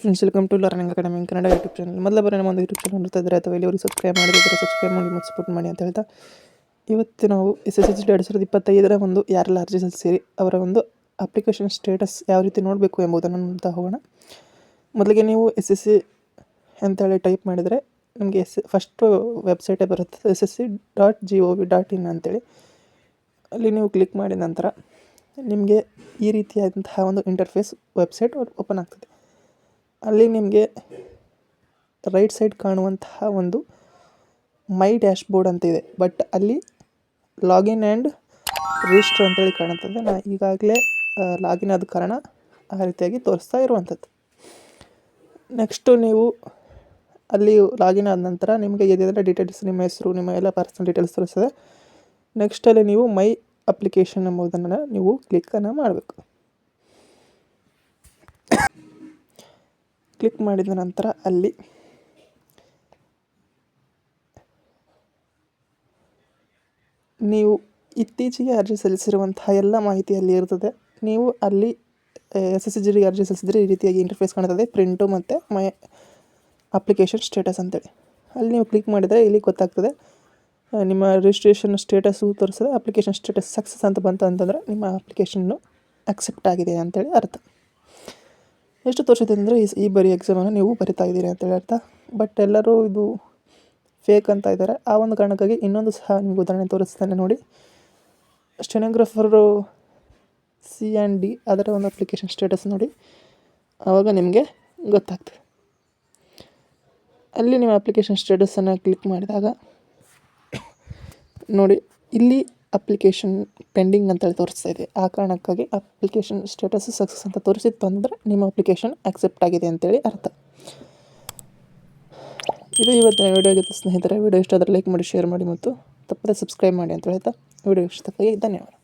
Friends welcome to learning academy Kannada YouTube channel ಮೊದಲ ಬಾರಿ ನಮ್ಮ ಒಂದು ಯೂಟ್ಯೂಬ್ ಚಾನಲ್ ನೋಡ್ತಾ ಇದ್ದಾರೆ ಅಥವಾ ಇಲ್ಲಿವರೆಗೆ ಸಬ್ಸ್ಕ್ರೈಬ್ ಮಾಡಿದ್ರೆ ಸಬ್ಸ್ಕ್ರೈಬ್ ಮಾಡಿ ಮತ್ತು ಸಪೋರ್ಟ್ ಮಾಡಿ ಅಂತ ಹೇಳ್ತಾ, ಇವತ್ತು ನಾವು ಎಸ್ ಎಸ್ ಎಸ್ ಸಿ ಎರಡು ಸಾವಿರದ ಇಪ್ಪತ್ತೈದರ ಒಂದು ಯಾರೆಲ್ಲ ಅರ್ಜಿ ಸಲ್ಲಿಸಿರಿ ಅವರ ಒಂದು ಅಪ್ಲಿಕೇಶನ್ ಸ್ಟೇಟಸ್ ಯಾವ ರೀತಿ ನೋಡಬೇಕು ಎಂಬುದನ್ನು ನೋಡ್ತಾ ಹೋಗೋಣ. ಮೊದಲಿಗೆ ನೀವು ಎಸ್ ಎಸ್ ಸಿ ಅಂತೇಳಿ ಟೈಪ್ ಮಾಡಿದರೆ ನಿಮಗೆ ಎಸ್ ಫಸ್ಟು ವೆಬ್ಸೈಟೇ ಬರುತ್ತೆ S S C dot G O V dot in ಅಂತೇಳಿ ಅಲ್ಲಿ ನೀವು ಕ್ಲಿಕ್ ಮಾಡಿದ ನಂತರ ನಿಮಗೆ ಈ ರೀತಿಯಾದಂತಹ ಒಂದು ಇಂಟರ್ಫೇಸ್ ವೆಬ್ಸೈಟ್ ಓಪನ್ ಆಗ್ತದೆ. ಅಲ್ಲಿ ನಿಮಗೆ ರೈಟ್ ಸೈಡ್ ಕಾಣುವಂತಹ ಒಂದು ಮೈ ಡ್ಯಾಶ್ ಬೋರ್ಡ್ ಅಂತ ಇದೆ. ಬಟ್ ಅಲ್ಲಿ ಲಾಗಿನ್ ಆ್ಯಂಡ್ ರಿಜಿಸ್ಟರ್ ಅಂತೇಳಿ ಕಾಣುತ್ತದೆ. ನಾ ಈಗಾಗಲೇ ಲಾಗಿನ್ ಆದ ಕಾರಣ ಆ ರೀತಿಯಾಗಿ ತೋರಿಸ್ತಾ ಇರುವಂಥದ್ದು. ನೆಕ್ಸ್ಟು ನೀವು ಅಲ್ಲಿ ಲಾಗಿನ್ ಆದ ನಂತರ ನಿಮಗೆ ಏನೆಲ್ಲ ಡೀಟೇಲ್ಸ್ ನಿಮ್ಮ ಹೆಸರು, ನಿಮ್ಮ ಎಲ್ಲ ಪರ್ಸನಲ್ ಡೀಟೇಲ್ಸ್ ತೋರಿಸ್ತದೆ. ನೆಕ್ಸ್ಟಲ್ಲಿ ನೀವು ಮೈ ಅಪ್ಲಿಕೇಶನ್ ಎಂಬುದನ್ನು ನೀವು ಕ್ಲಿಕ್ಕನ್ನು ಮಾಡಬೇಕು. ಕ್ಲಿಕ್ ಮಾಡಿದ ನಂತರ ಅಲ್ಲಿ ನೀವು ಇತ್ತೀಚೆಗೆ ಅರ್ಜಿ ಸಲ್ಲಿಸಿರುವಂತಹ ಎಲ್ಲ ಮಾಹಿತಿ ಅಲ್ಲಿ ಇರ್ತದೆ. ನೀವು ಅಲ್ಲಿ ಎಸ್ ಎಸ್ ಜಿಗೆ ಅರ್ಜಿ ಸಲ್ಲಿಸಿದರೆ ಈ ರೀತಿಯಾಗಿ ಇಂಟರ್ಫೇಸ್ ಕಾಣ್ತದೆ. ಪ್ರಿಂಟು ಮತ್ತು ಮೈ ಅಪ್ಲಿಕೇಶನ್ ಸ್ಟೇಟಸ್ ಅಂತೇಳಿ. ಅಲ್ಲಿ ನೀವು ಕ್ಲಿಕ್ ಮಾಡಿದರೆ ಇಲ್ಲಿ ಗೊತ್ತಾಗ್ತದೆ ನಿಮ್ಮ ರಿಜಿಸ್ಟ್ರೇಷನ್ ಸ್ಟೇಟಸ್ಸು ತೋರಿಸ್ತದೆ ಅಪ್ಲಿಕೇಶನ್ ಸ್ಟೇಟಸ್ ಸಕ್ಸಸ್ ಅಂತ ಬಂತು ಅಂತಂದರೆ ನಿಮ್ಮ ಅಪ್ಲಿಕೇಶನ್ನು ಅಕ್ಸೆಪ್ಟ್ ಆಗಿದೆ ಅಂತೇಳಿ ಅರ್ಥ. ಎಷ್ಟು ತೋರಿಸುತ್ತೆ ಅಂದರೆ ಈ ಈ ಬರೀ ಎಕ್ಸಾಮನ್ನು ನೀವು ಬರಿತಾ ಇದ್ದೀರಿ ಅಂತೇಳಿ ಅರ್ಥ. ಬಟ್ ಎಲ್ಲರೂ ಇದು ಫೇಕ್ ಅಂತ ಇದ್ದಾರೆ. ಆ ಒಂದು ಕಾರಣಕ್ಕಾಗಿ ಇನ್ನೊಂದು ಸಹ ನಿಮಗೆ ಉದಾಹರಣೆ ತೋರಿಸ್ತೇನೆ ನೋಡಿ. ಸ್ಟೆನೋಗ್ರಾಫರು ಸಿ ಆ್ಯಂಡ್ ಡಿ ಅದರ ಒಂದು ಅಪ್ಲಿಕೇಶನ್ ಸ್ಟೇಟಸ್ ನೋಡಿ. ಆವಾಗ ನಿಮಗೆ ಗೊತ್ತಾಗ್ತದೆ. ಅಲ್ಲಿ ನಿಮ್ಮ ಅಪ್ಲಿಕೇಶನ್ ಸ್ಟೇಟಸನ್ನು ಕ್ಲಿಕ್ ಮಾಡಿದಾಗ, ನೋಡಿ, ಇಲ್ಲಿ ಅಪ್ಲಿಕೇಶನ್ ಪೆಂಡಿಂಗ್ ಅಂತೇಳಿ ತೋರಿಸ್ತಾ ಇದೆ. ಆ ಕಾರಣಕ್ಕಾಗಿ ಅಪ್ಲಿಕೇಶನ್ ಸ್ಟೇಟಸ್ ಸಕ್ಸಸ್ ಅಂತ ತೋರಿಸಿತ್ತು ಅಂದರೆ ನಿಮ್ಮ ಅಪ್ಲಿಕೇಶನ್ ಆಕ್ಸೆಪ್ಟ್ ಆಗಿದೆ ಅಂತೇಳಿ ಅರ್ಥ. ಇದು ಇವತ್ತಿನ ವಿಡಿಯೋ ಆಗಿತ್ತು ಸ್ನೇಹಿತರೆ, ವಿಡಿಯೋ ಇಷ್ಟ ಆದರೆ ಲೈಕ್ ಮಾಡಿ ಶೇರ್ ಮಾಡಿ ಮತ್ತು ತಪ್ಪದೆ ಸಬ್ಸ್ಕ್ರೈಬ್ ಮಾಡಿ ಅಂತ ಹೇಳ್ತಾ, ವಿಡಿಯೋ ಇಷ್ಟಕ್ಕಾಗಿ ಧನ್ಯವಾದ.